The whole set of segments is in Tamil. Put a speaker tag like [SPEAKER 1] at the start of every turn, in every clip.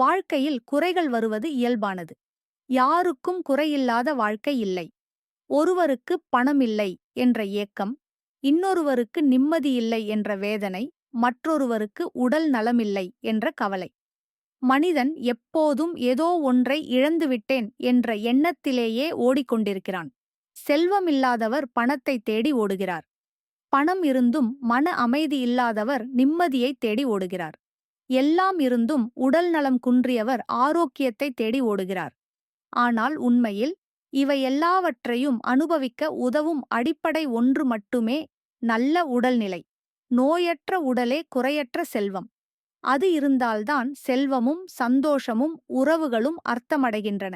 [SPEAKER 1] வாழ்க்கையில் குறைகள் வருவது இயல்பானது. யாருக்கும் குறையில்லாத வாழ்க்கை இல்லை. ஒருவருக்கு பணமில்லை என்ற ஏக்கம் இன்னொருவருக்கு நிம்மதியில்லை என்ற வேதனை மற்றொருவருக்கு உடல் நலமில்லை என்ற கவலை. மனிதன் எப்போதும் ஏதோ ஒன்றை இழந்துவிட்டேன் என்ற எண்ணத்திலேயே ஓடிக்கொண்டிருக்கிறான். செல்வமில்லாதவர் பணத்தை தேடி ஓடுகிறார். பணம் இருந்தும் மன அமைதி இல்லாதவர் நிம்மதியை தேடி ஓடுகிறார். எல்லாம் இருந்தும் உடல் நலம் குன்றியவர் ஆரோக்கியத்தை தேடி ஓடுகிறார். ஆனால் உண்மையில் இவை எல்லாவற்றையும் அனுபவிக்க உதவும் அடிப்படை ஒன்று மட்டுமே நல்ல உடல்நிலை நோயற்ற உடலே குறையற்ற செல்வம். அது இருந்தால்தான் செல்வமும் சந்தோஷமும் உறவுகளும் அர்த்தமடைகின்றன.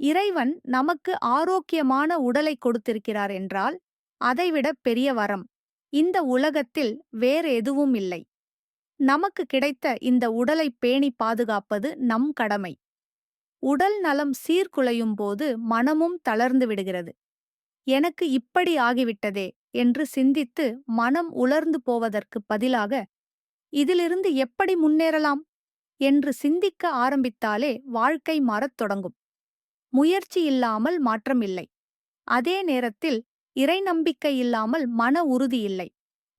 [SPEAKER 1] இறைவன் நமக்கு ஆரோக்கியமான உடலை கொடுத்திருக்கிறார் என்றால் அதைவிட பெரிய வரம். இந்த உலகத்தில் வேறு எதுவும் இல்லை. நமக்கு கிடைத்த இந்த உடலை பேணி பாதுகாப்பது நம் கடமை. உடல் நலம் சீர்குலையும் போது மனமும் தளர்ந்து விடுகிறது. எனக்கு இப்படி ஆகிவிட்டதே என்று சிந்தித்து மனம் உலர்ந்து போவதற்கு பதிலாக இதிலிருந்து எப்படி முன்னேறலாம்? என்று சிந்திக்க ஆரம்பித்தாலே வாழ்க்கை மாறத் தொடங்கும். முயற்சி இல்லாமல் மாற்றமில்லை. அதே நேரத்தில் இறை நம்பிக்கை இல்லாமல் மன உறுதி இல்லை.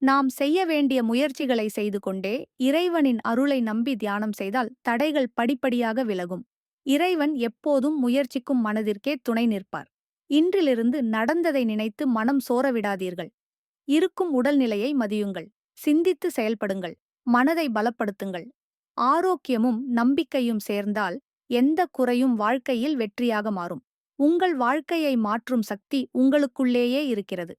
[SPEAKER 1] நாம் செய்ய வேண்டிய முயற்சிகளை செய்து கொண்டே இறைவனின் அருளை நம்பி தியானம் செய்தால் தடைகள் படிப்படியாக விலகும். இறைவன் எப்போதும் முயற்சிக்கும் மனதிற்கே துணை நிற்பார். இன்றிலிருந்து நடந்ததை நினைத்து மனம் சோரவிடாதீர்கள் இருக்கும் உடல்நிலையை மதியுங்கள். சிந்தித்து செயல்படுங்கள். மனதை பலப்படுத்துங்கள். ஆரோக்கியமும் நம்பிக்கையும் சேர்ந்தால் எந்த குறையும் வாழ்க்கையில் வெற்றியாக மாறும். உங்கள் வாழ்க்கையை மாற்றும் சக்தி உங்களுக்குள்ளேயே இருக்கிறது.